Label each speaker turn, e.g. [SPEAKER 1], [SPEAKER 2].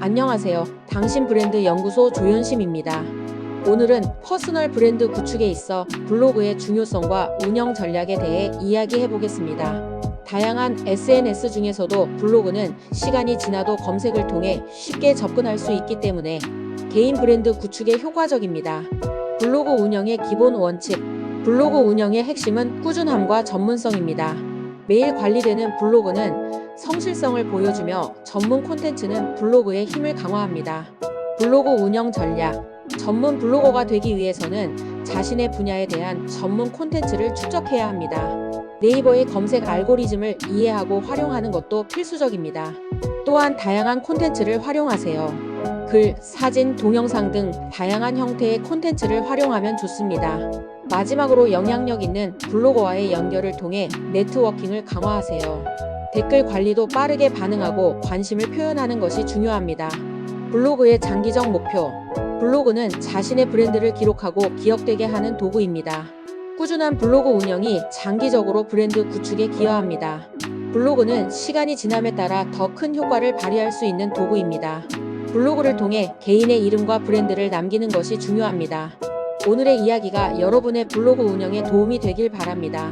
[SPEAKER 1] 안녕하세요. 당신 브랜드 연구소 조현심입니다. 오늘은 퍼스널 브랜드 구축에 있어 블로그의 중요성과 운영 전략에 대해 이야기해 보겠습니다. 다양한 SNS 중에서도 블로그는 시간이 지나도 검색을 통해 쉽게 접근할 수 있기 때문에 개인 브랜드 구축에 효과적입니다. 블로그 운영의 기본 원칙. 블로그 운영의 핵심은 꾸준함과 전문성입니다. 매일 관리되는 블로그는 성실성을 보여주며 전문 콘텐츠는 블로그의 힘을 강화합니다. 블로그 운영 전략. 전문 블로거가 되기 위해서는 자신의 분야에 대한 전문 콘텐츠를 축적해야 합니다. 네이버의 검색 알고리즘을 이해하고 활용하는 것도 필수적입니다. 또한 다양한 콘텐츠를 활용하세요. 글, 사진, 동영상 등 다양한 형태의 콘텐츠를 활용하면 좋습니다. 마지막으로 영향력 있는 블로거와의 연결을 통해 네트워킹을 강화하세요. 댓글 관리도 빠르게 반응하고 관심을 표현하는 것이 중요합니다. 블로그의 장기적 목표. 블로그는 자신의 브랜드를 기록하고 기억되게 하는 도구입니다. 꾸준한 블로그 운영이 장기적으로 브랜드 구축에 기여합니다. 블로그는 시간이 지남에 따라 더 큰 효과를 발휘할 수 있는 도구입니다. 블로그를 통해 개인의 이름과 브랜드를 남기는 것이 중요합니다. 오늘의 이야기가 여러분의 블로그 운영에 도움이 되길 바랍니다.